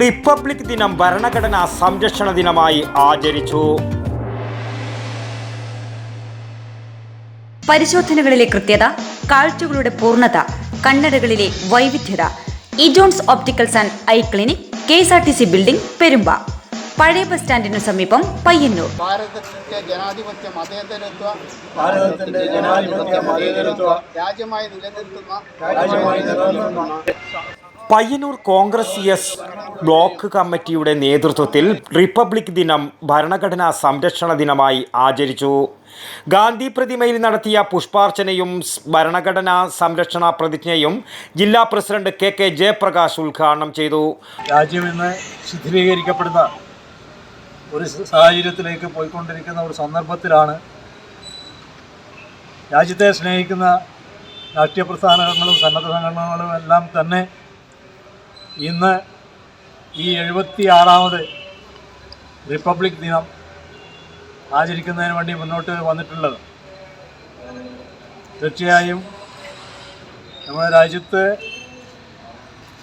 Republic ദിനം ഭരണഘടനാ സംരക്ഷണ ദിനമായി ആചരിച്ചു. പരിശോധനകളിലെ കൃത്യത കാഴ്ചകളുടെ പൂർണത കണ്ണടകളിലെ വൈവിധ്യത. Ejohns opticals and eye clinic K S R T C building Perumba. പഴയ ബസ് സ്റ്റാൻഡിനു സമീപം പയ്യന്നൂർ. ഭാരതത്തിന്റെ ജനാധിപത്യ മതേതരത്വ ഭാരതത്തിന്റെ ജനാധിപത്യ മതേതരത്വ രാജ്യമായി നിലനിർത്തുന്ന രാജ്യമായി നിലനിർത്തുന്ന പയ്യന്നൂർ കോൺഗ്രസ് എസ് ബ്ലോക്ക് കമ്മിറ്റിയുടെ നേതൃത്വത്തിൽ റിപ്പബ്ലിക് ദിനം ഭരണഘടനാ സംരക്ഷണ ദിനമായി ആചരിച്ചു. ഗാന്ധി പ്രതിമയിൽ നടത്തിയ പുഷ്പാർച്ചനയും ഭരണഘടനാ സംരക്ഷണ പ്രതിജ്ഞയും ജില്ലാ പ്രസിഡന്റ് കെ കെ ജയപ്രകാശ് ഉദ്ഘാടനം ചെയ്തു. രാജ്യം ഇന്ന് ശിഥിലീകരിക്കപ്പെടുന്ന ഒരു സാഹചര്യത്തിലേക്ക് പോയിക്കൊണ്ടിരിക്കുന്ന ഒരു സന്ദർഭത്തിലാണ് രാജ്യത്തെ സ്നേഹിക്കുന്ന രാഷ്ട്രീയ പ്രസ്ഥാനങ്ങളും സന്നദ്ധ സംഘടനകളും എല്ലാം തന്നെ ഇന്ന് ഈ എഴുപത്തി ആറാമത് റിപ്പബ്ലിക് ദിനം ആചരിക്കുന്നതിന് വേണ്ടി മുന്നോട്ട് വന്നിട്ടുള്ളത്. തീർച്ചയായും നമ്മുടെ രാജ്യത്ത്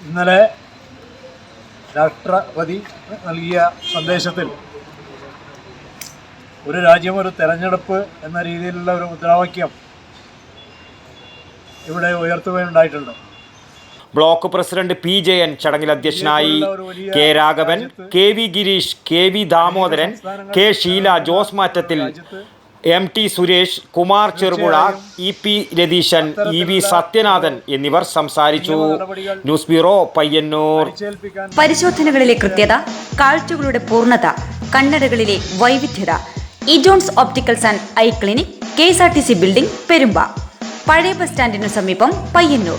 ഇന്നലെ രാഷ്ട്രപതി നൽകിയ സന്ദേശത്തിൽ ഒരു രാജ്യം ഒരു തെരഞ്ഞെടുപ്പ് എന്ന രീതിയിലുള്ള ഒരു മുദ്രാവാക്യം ഇവിടെ ഉയർത്തുകയുണ്ടായിട്ടുണ്ട്. ബ്ലോക്ക് പ്രസിഡന്റ് പി ജയൻ ചടങ്ങിൽ അധ്യക്ഷനായി K Raghavan K V Girish K V Damodaran K Sheela Jose മാറ്റത്തിൽ M T Suresh Kumar Cherupuzha E P Ratheeshan E V Sathyanathan എന്നിവർ സംസാരിച്ചു. News bureau Payyannur. പരിശോധനകളിലെ കൃത്യത കാഴ്ചകളുടെ പൂർണത കണ്ണടകളിലെ വൈവിധ്യത. Ejohns opticals and eye clinic K S R T C building Perumba. പഴയ bus സ്റ്റാൻഡിനു സമീപം പയ്യന്നൂർ.